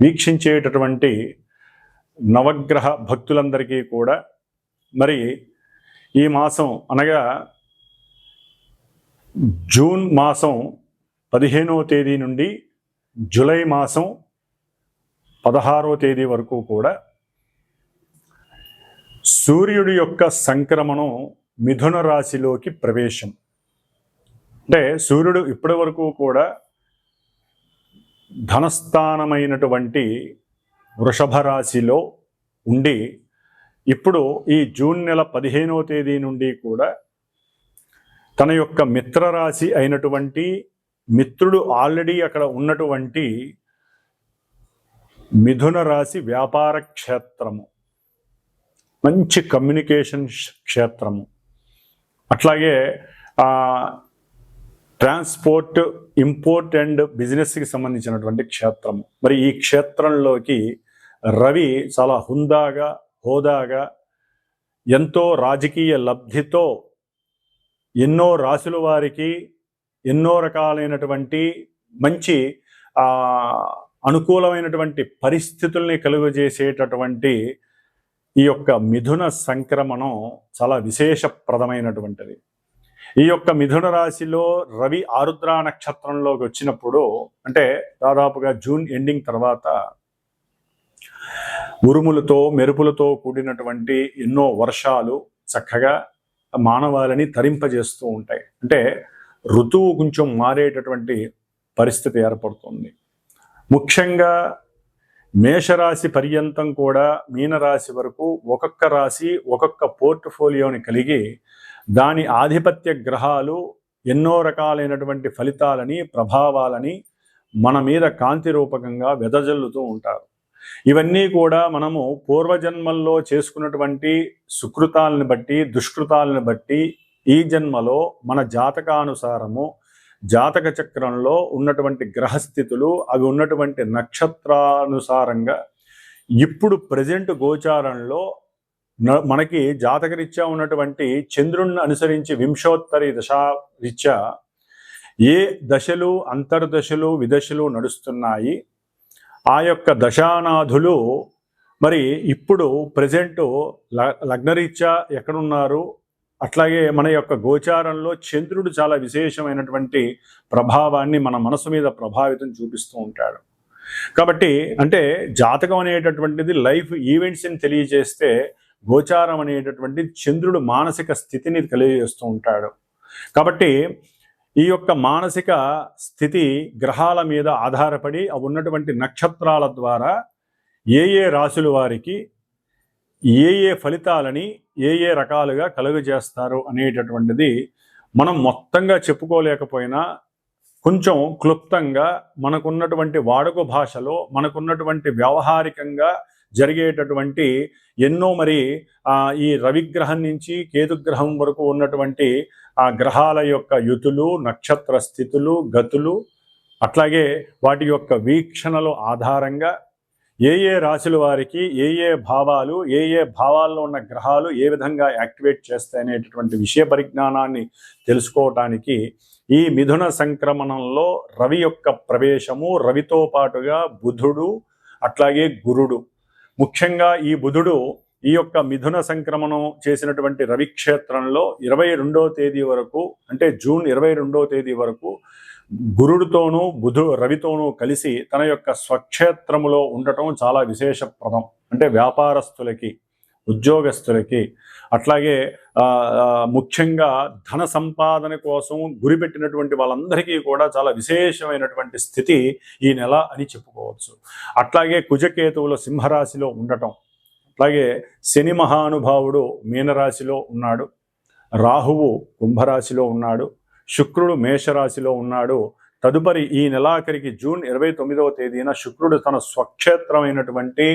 వీక్షించేటటువంటి నవగ్రహ భక్తులందరికీ కూడా మరి ఈ మాసం అనగా జూన్ మాసం పదిహేనవ తేదీ నుండి జూలై మాసం పదహారో తేదీ వరకు కూడా సూర్యుడి యొక్క సంక్రమణం మిథున రాశిలోకి ప్రవేశం. అంటే సూర్యుడు ఇప్పటి వరకు కూడా ధనస్థానమైనటువంటి వృషభ రాశిలో ఉండి ఇప్పుడు ఈ జూన్ నెల పదిహేనవ తేదీ నుండి కూడా తన యొక్క మిత్రరాశి అయినటువంటి మిత్రుడు ఆల్రెడీ అక్కడ ఉన్నటువంటి మిథున రాశి వ్యాపార క్షేత్రము. మంచి కమ్యూనికేషన్ క్షేత్రము. అట్లాగే ట్రాన్స్పోర్ట్ ఇంపోర్ట్ అండ్ బిజినెస్కి సంబంధించినటువంటి క్షేత్రం. మరి ఈ క్షేత్రంలోకి రవి చాలా హుందాగా హోదాగా ఎంతో రాజకీయ లబ్ధితో ఎన్నో రాసుల వారికి ఎన్నో రకాలైనటువంటి మంచి అనుకూలమైనటువంటి పరిస్థితుల్ని కలుగజేసేటటువంటి ఈ యొక్క మిథున సంక్రమణం చాలా విశేషప్రదమైనటువంటిది. ఈ యొక్క మిథున రాశిలో రవి ఆరుద్ర నక్షత్రంలోకి వచ్చినప్పుడు అంటే దాదాపుగా జూన్ ఎండింగ్ తర్వాత ఉరుములతో మెరుపులతో కూడినటువంటి ఎన్నో వర్షాలు చక్కగా మానవాళిని తరింపజేస్తూ ఉంటాయి. అంటే ఋతువు కొంచెం మారేటటువంటి పరిస్థితి ఏర్పడుతుంది. ముఖ్యంగా మేషరాశి పర్యంతం కూడా మీనరాశి వరకు ఒక్కొక్క రాశి ఒక్కొక్క పోర్ట్ఫోలియోని కలిగి దాని ఆధిపత్య గ్రహాలు ఎన్నో రకాలైనటువంటి ఫలితాలని ప్రభావాలని మన మీద కాంతి రూపకంగా వెదజల్లుతూ ఉంటారు. ఇవన్నీ కూడా మనము పూర్వజన్మల్లో చేసుకున్నటువంటి సుకృతాలను బట్టి దుష్కృతాలను బట్టి ఈ జన్మలో మన జాతకానుసారము జాతక చక్రంలో ఉన్నటువంటి గ్రహస్థితులు అవి ఉన్నటువంటి నక్షత్రానుసారంగా ఇప్పుడు ప్రజెంట్ గోచారంలో మనకి జాతకరీత్యా ఉన్నటువంటి చంద్రుణ్ణి అనుసరించి వింశోత్తరి దశా రీత్యా ఏ దశలు అంతర్దశలు విదశలు నడుస్తున్నాయి? ఆ యొక్క దశానాథులు మరి ఇప్పుడు ప్రజెంట్ లగ్నరీత్యా ఎక్కడున్నారు? అట్లాగే మన యొక్క గోచారంలో చంద్రుడు చాలా విశేషమైనటువంటి ప్రభావాన్ని మన మనసు మీద ప్రభావితం చూపిస్తూ ఉంటాడు. కాబట్టి అంటే జాతకం అనేటటువంటిది లైఫ్ ఈవెంట్స్ని తెలియజేస్తే గోచారం అనేటటువంటి చంద్రుడు మానసిక స్థితిని తెలియజేస్తూ ఉంటాడు. కాబట్టి ఈ యొక్క మానసిక స్థితి గ్రహాల మీద ఆధారపడి అవి ఉన్నటువంటి నక్షత్రాల ద్వారా ఏ ఏ రాశుల వారికి ఏ ఏ ఫలితాలని ఏ ఏ రకాలుగా కలుగజేస్తారు అనేటటువంటిది మనం మొత్తంగా చెప్పుకోలేకపోయినా కొంచెం క్లుప్తంగా మనకున్నటువంటి వాడుక భాషలో మనకున్నటువంటి వ్యావహారికంగా జరిగేటటువంటి ఎన్నో మరి ఈ రవిగ్రహం నుంచి కేతుగ్రహం వరకు ఉన్నటువంటి ఆ గ్రహాల యొక్క యుతులు నక్షత్ర స్థితులు గతులు అట్లాగే వాటి యొక్క వీక్షణలు ఆధారంగా ఏ ఏ రాశుల వారికి ఏ ఏ భావాలు ఏ ఏ భావాల్లో ఉన్న గ్రహాలు ఏ విధంగా యాక్టివేట్ చేస్తాయి అనేటటువంటి విషయ పరిజ్ఞానాన్ని తెలుసుకోవటానికి ఈ మిథున సంక్రమణంలో రవి యొక్క ప్రవేశము రవితో పాటుగా బుధుడు అట్లాగే గురుడు ముఖ్యంగా ఈ బుధుడు ఈ యొక్క మిథున సంక్రమణం చేసినటువంటి రవి క్షేత్రంలో ఇరవై రెండో తేదీ వరకు అంటే జూన్ ఇరవై రెండో తేదీ వరకు గురుడితోనూ బుధు రవితోనూ కలిసి తన యొక్క స్వక్షేత్రములో ఉండటం చాలా విశేషప్రదం. అంటే వ్యాపారస్తులకి ఉద్యోగస్తులకి అట్లాగే ముఖ్యంగా ధన సంపాదన కోసం గురిపెట్టినటువంటి వాళ్ళందరికీ కూడా చాలా విశేషమైనటువంటి స్థితి ఈ నెల అని చెప్పుకోవచ్చు. అట్లాగే కుజకేతువుల సింహరాశిలో ఉండటం అట్లాగే శని మహానుభావుడు మీనరాశిలో ఉన్నాడు రాహువు కుంభరాశిలో ఉన్నాడు శుక్రుడు మేషరాశిలో ఉన్నాడు. తదుపరి ఈ నెలాఖరికి జూన్ ఇరవై తొమ్మిదవ తేదీన శుక్రుడు తన స్వక్షేత్రమైనటువంటి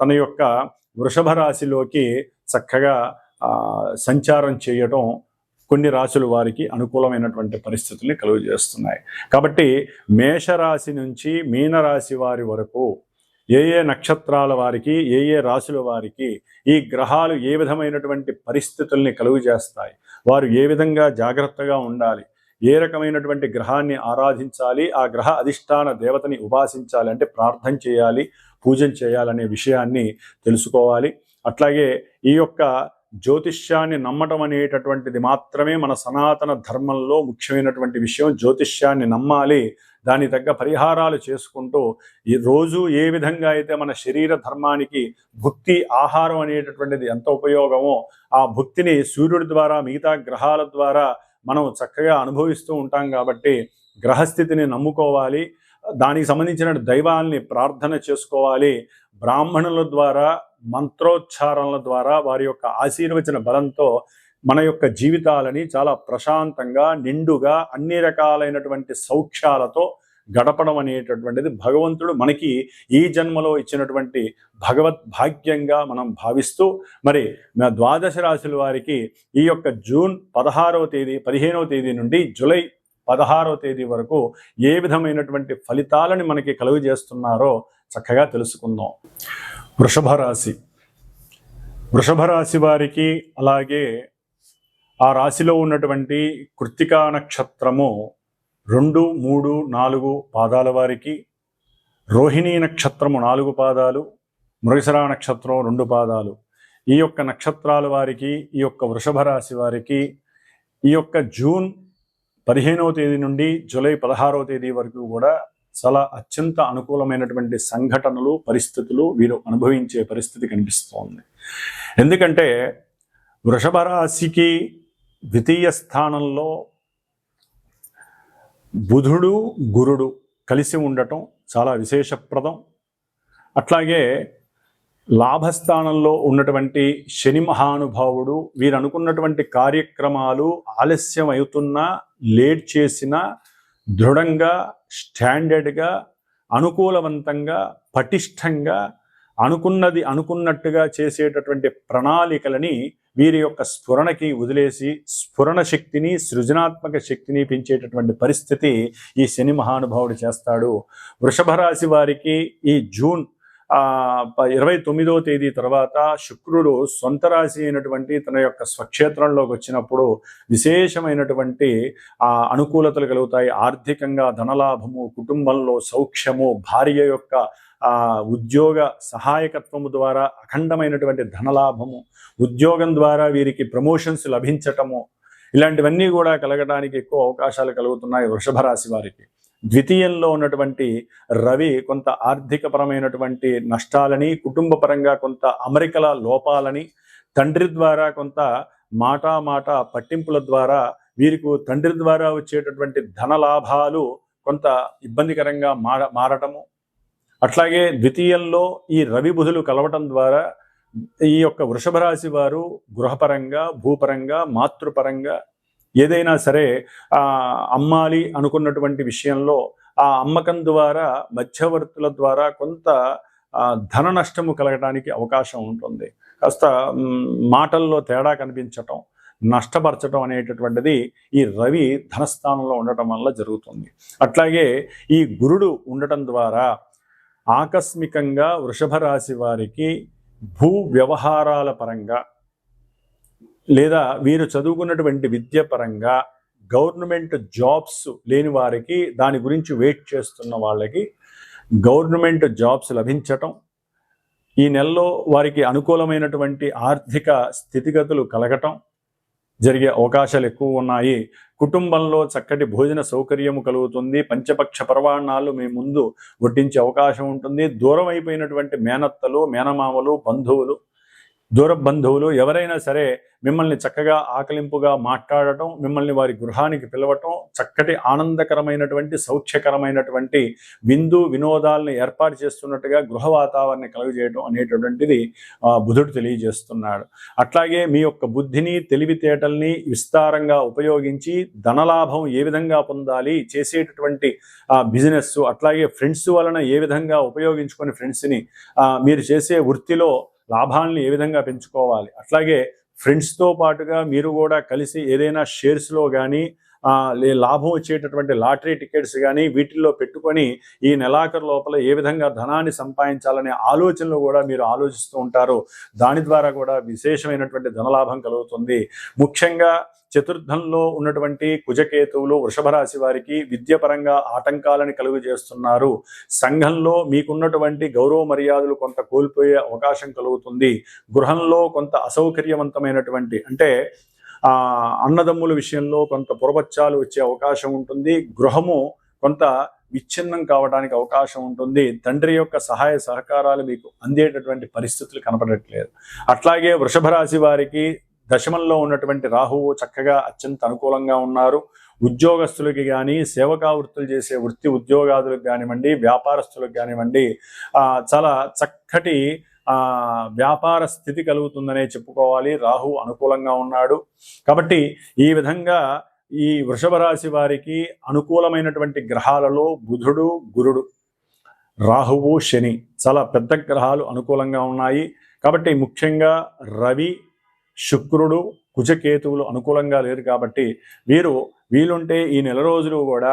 తన యొక్క వృషభ రాశిలోకి చక్కగా సంచారం చేయడం కొన్ని రాశుల వారికి అనుకూలమైనటువంటి పరిస్థితుల్ని కలుగజేస్తున్నాయి కాబట్టి మేషరాశి నుంచి మీనరాశి వారి వరకు ఏ ఏ నక్షత్రాల వారికి ఏ ఏ రాశుల వారికి ఈ గ్రహాలు ఏ విధమైనటువంటి పరిస్థితుల్ని కలుగజేస్తాయి వారు ఏ విధంగా జాగ్రత్తగా ఉండాలి? ఏ రకమైనటువంటి గ్రహాన్ని ఆరాధించాలి? ఆ గ్రహ అధిష్టాన దేవతని ఉపాసించాలి అంటే ప్రార్థన చేయాలి పూజన చేయాలనే విషయాన్ని తెలుసుకోవాలి. అట్లాగే ఈ యొక్క జ్యోతిష్యాన్ని నమ్మటం అనేటటువంటిది మాత్రమే మన సనాతన ధర్మంలో ముఖ్యమైనటువంటి విషయం. జ్యోతిష్యాన్ని నమ్మాలి దాని తగ్గ పరిహారాలు చేసుకుంటూ ఈ రోజు ఏ విధంగా అయితే మన శరీర ధర్మానికి భుక్తి ఆహారం అనేటటువంటిది ఎంత ఉపయోగమో ఆ భుక్తిని సూర్యుడి ద్వారా మిగతా గ్రహాల ద్వారా మనం చక్కగా అనుభవిస్తూ ఉంటాం కాబట్టి గ్రహస్థితిని నమ్ముకోవాలి. దానికి సంబంధించిన దైవాల్ని ప్రార్థన చేసుకోవాలి. బ్రాహ్మణుల ద్వారా మంత్రోచ్చారణల ద్వారా వారి యొక్క ఆశీర్వచన బలంతో మన యొక్క జీవితాలని చాలా ప్రశాంతంగా నిండుగా అన్ని రకాలైనటువంటి సౌఖ్యాలతో గడపడం అనేటటువంటిది భగవంతుడు మనకి ఈ జన్మలో ఇచ్చినటువంటి భగవత్ భాగ్యంగా మనం భావిస్తూ మరి ద్వాదశ రాశుల వారికి ఈ యొక్క జూన్ పదహారవ తేదీ పదిహేనవ తేదీ నుండి జూలై పదహారవ తేదీ వరకు ఏ విధమైనటువంటి ఫలితాలని మనకి కలుగజేస్తున్నారో చక్కగా తెలుసుకుందాం. వృషభ రాశి. వృషభ రాశి వారికి అలాగే ఆ రాశిలో ఉన్నటువంటి కృత్తికా నక్షత్రము రెండు మూడు నాలుగు పాదాల వారికి రోహిణీ నక్షత్రము నాలుగు పాదాలు మృగశిరా నక్షత్రం రెండు పాదాలు. ఈ యొక్క నక్షత్రాల వారికి ఈ యొక్క వృషభ రాశి వారికి ఈ యొక్క జూన్ పదిహేనవ తేదీ నుండి జూలై పదహారవ తేదీ వరకు కూడా చాలా అత్యంత అనుకూలమైనటువంటి సంఘటనలు పరిస్థితులు వీరు అనుభవించే పరిస్థితి కనిపిస్తోంది. ఎందుకంటే వృషభ రాశికి ద్వితీయ స్థానంలో బుధుడు గురుడు కలిసి ఉండటం చాలా విశేషప్రదం. అట్లాగే లాభస్థానంలో ఉన్నటువంటి శని మహానుభావుడు వీరు అనుకున్నటువంటి కార్యక్రమాలు ఆలస్యం అవుతున్నా లేట్ చేసినా దృఢంగా స్టాండర్డ్గా అనుకూలవంతంగా పటిష్టంగా అనుకున్నది అనుకున్నట్టుగా చేసేటటువంటి ప్రణాళికలని వీరి యొక్క స్ఫురణకి వదిలేసి స్ఫురణ శక్తిని సృజనాత్మక శక్తిని పెంచేటటువంటి పరిస్థితి ఈ శని మహానుభావుడు చేస్తాడు. వృషభ రాశి వారికి ఈ జూన్ ఇరవై తొమ్మిదో తేదీ తర్వాత శుక్రుడు సొంత రాశి అయినటువంటి తన యొక్క స్వక్షేత్రంలోకి వచ్చినప్పుడు విశేషమైనటువంటి ఆ అనుకూలతలు కలుగుతాయి. ఆర్థికంగా ధనలాభము కుటుంబంలో సౌఖ్యము భార్య యొక్క ఆ ఉద్యోగ సహాయకత్వము ద్వారా అఖండమైనటువంటి ధనలాభము ఉద్యోగం ద్వారా వీరికి ప్రమోషన్స్ లభించటము ఇలాంటివన్నీ కూడా కలగడానికి ఎక్కువ అవకాశాలు కలుగుతున్నాయి వృషభ రాశి వారికి. ద్వితీయంలో ఉన్నటువంటి రవి కొంత ఆర్థికపరమైనటువంటి నష్టాలని కుటుంబపరంగా కొంత అమరికల లోపాలని తండ్రి ద్వారా కొంత మాటా మాట పట్టింపుల ద్వారా వీరికి తండ్రి ద్వారా వచ్చేటటువంటి ధన లాభాలు కొంత ఇబ్బందికరంగా మార మారటము. అట్లాగే ద్వితీయంలో ఈ రవి బుధులు కలవటం ద్వారా ఈ యొక్క వృషభ రాశి వారు గృహపరంగా భూపరంగా మాతృపరంగా ఏదైనా సరే అమ్మాలి అనుకున్నటువంటి విషయంలో ఆ అమ్మకం ద్వారా మధ్యవర్తుల ద్వారా కొంత ధన నష్టము కలగడానికి అవకాశం ఉంటుంది. కాస్త మాటల్లో తేడా కనిపించటం నష్టపరచడం అనేటటువంటిది ఈ రవి ధనస్థానంలో ఉండటం వల్ల జరుగుతుంది. అట్లాగే ఈ గురుడు ఉండటం ద్వారా ఆకస్మికంగా వృషభ రాశి వారికి భూ వ్యవహారాల పరంగా లేదా వీరు చదువుకున్నటువంటి విద్య పరంగా గవర్నమెంట్ జాబ్స్ లేని వారికి దాని గురించి వెయిట్ చేస్తున్న వాళ్ళకి గవర్నమెంట్ జాబ్స్ లభించటం ఈ నెలలో వారికి అనుకూలమైనటువంటి ఆర్థిక స్థితిగతులు కలగటం జరిగే అవకాశాలు ఎక్కువ ఉన్నాయి. కుటుంబంలో చక్కటి భోజన సౌకర్యము కలుగుతుంది. పంచపక్ష పర్వాణాలు మీ ముందు వడ్డించే అవకాశం ఉంటుంది. దూరం అయిపోయినటువంటి మేనత్తలు మేనమామలు బంధువులు దూర బంధువులు ఎవరైనా సరే మిమ్మల్ని చక్కగా ఆకలింపుగా మాట్లాడటం మిమ్మల్ని వారి గృహానికి పిలవటం చక్కటి ఆనందకరమైనటువంటి సౌఖ్యకరమైనటువంటి విందు వినోదాలను ఏర్పాటు చేస్తున్నట్టుగా గృహ వాతావరణం కలుగజేయడం అనేటటువంటిది బుధుడు తెలియజేస్తున్నాడు. అట్లాగే మీ యొక్క బుద్ధిని తెలివితేటల్ని విస్తారంగా ఉపయోగించి ధనలాభం ఏ విధంగా పొందాలి చేసేటటువంటి బిజినెస్ అట్లాగే ఫ్రెండ్స్ వలన ఏ విధంగా ఉపయోగించుకొని ఫ్రెండ్స్ని మీరు చేసే వృత్తిలో లాభాలను ఏ విధంగా పెంచుకోవాలి? అట్లాగే ఫ్రెండ్స్తో పాటుగా మీరు కూడా కలిసి ఏదైనా షేర్స్లో కానీ లే లాభం వచ్చేటటువంటి లాటరీ టికెట్స్ కానీ వీటిల్లో పెట్టుకొని ఈ నెలాఖరు లోపల ఏ విధంగా ధనాన్ని సంపాదించాలనే ఆలోచనలు కూడా మీరు ఆలోచిస్తూ ఉంటారు. దాని ద్వారా కూడా విశేషమైనటువంటి ధనలాభం కలుగుతుంది. ముఖ్యంగా చతుర్థంలో ఉన్నటువంటి కుజకేతువులు వృషభ రాశి వారికి విద్యపరంగా ఆటంకాలను కలుగు చేస్తున్నారు సంఘంలో మీకున్నటువంటి గౌరవ మర్యాదలు కొంత కోల్పోయే అవకాశం కలుగుతుంది. గృహంలో కొంత అసౌకర్యవంతమైనటువంటి అంటే అన్నదమ్ముల విషయంలో కొంత పొరపచ్చాలు వచ్చే అవకాశం ఉంటుంది. గృహము కొంత విచ్ఛిన్నం కావడానికి అవకాశం ఉంటుంది. తండ్రి యొక్క సహాయ సహకారాలు మీకు అందేటటువంటి పరిస్థితులు కనపడట్లేదు. అట్లాగే వృషభ రాశి వారికి దశమంలో ఉన్నటువంటి రాహువు చక్కగా అత్యంత అనుకూలంగా ఉన్నారు. ఉద్యోగస్తులకి కానీ సేవకా వృత్తులు చేసే వృత్తి ఉద్యోగాదులకు కానివ్వండి వ్యాపారస్తులకు కానివ్వండి చాలా చక్కటి వ్యాపార స్థితి కలుగుతుందనే చెప్పుకోవాలి. రాహు అనుకూలంగా ఉన్నాడు. కాబట్టి ఈ విధంగా ఈ వృషభ రాశి వారికి అనుకూలమైనటువంటి గ్రహాలలో బుధుడు గురుడు రాహువు శని చాలా పెద్ద గ్రహాలు అనుకూలంగా ఉన్నాయి. కాబట్టి ముఖ్యంగా రవి శుక్రుడు కుజకేతువులు అనుకూలంగా లేరు కాబట్టి వీరు వీలుంటే ఈ నెల రోజులు కూడా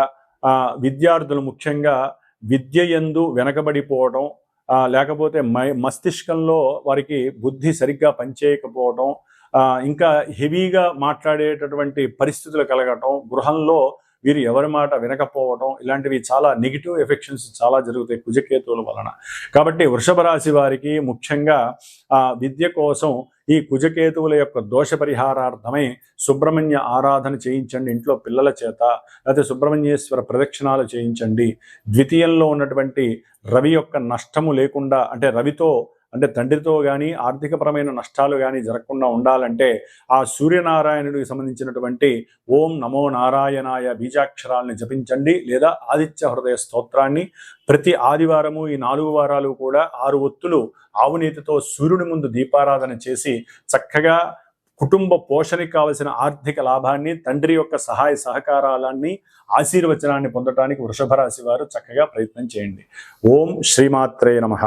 విద్యార్థులు ముఖ్యంగా విద్య ఎందు వెనకబడిపోవడం లేకపోతే మై మస్తిష్కంలో వారికి బుద్ధి సరిగ్గా పనిచేయకపోవడం ఇంకా హెవీగా మాట్లాడేటటువంటి పరిస్థితులు కలగటం గృహంలో వీరు ఎవరి మాట వినకపోవడం ఇలాంటివి చాలా నెగిటివ్ ఎఫెక్షన్స్ చాలా జరుగుతాయి కుజకేతువుల వలన. కాబట్టి వృషభ రాశి వారికి ముఖ్యంగా ఆ విద్య కోసం ఈ కుజకేతువుల యొక్క దోష పరిహారార్థమై సుబ్రహ్మణ్య ఆరాధన చేయించండి ఇంట్లో పిల్లల చేత లేకపోతే సుబ్రహ్మణ్యేశ్వర ప్రదక్షిణాలు చేయించండి. ద్వితీయంలో ఉన్నటువంటి రవి యొక్క నష్టము లేకుండా అంటే రవితో అంటే తండ్రితో కానీ ఆర్థికపరమైన నష్టాలు కానీ జరగకుండా ఉండాలంటే ఆ సూర్యనారాయణుడికి సంబంధించినటువంటి ఓం నమో నారాయణాయ బీజాక్షరాల్ని జపించండి లేదా ఆదిత్య హృదయ స్తోత్రాన్ని. ప్రతి ఆదివారము ఈ నాలుగు వారాలు కూడా ఆరు ఒత్తులు ఆవునీతితో సూర్యుడి ముందు దీపారాధన చేసి చక్కగా కుటుంబ పోషణకి కావలసిన ఆర్థిక లాభాన్ని తండ్రి యొక్క సహాయ సహకారాలన్నీ ఆశీర్వచనాన్ని పొందడానికి వృషభ రాశి వారు చక్కగా ప్రయత్నం చేయండి. ఓం శ్రీమాత్రే నమః.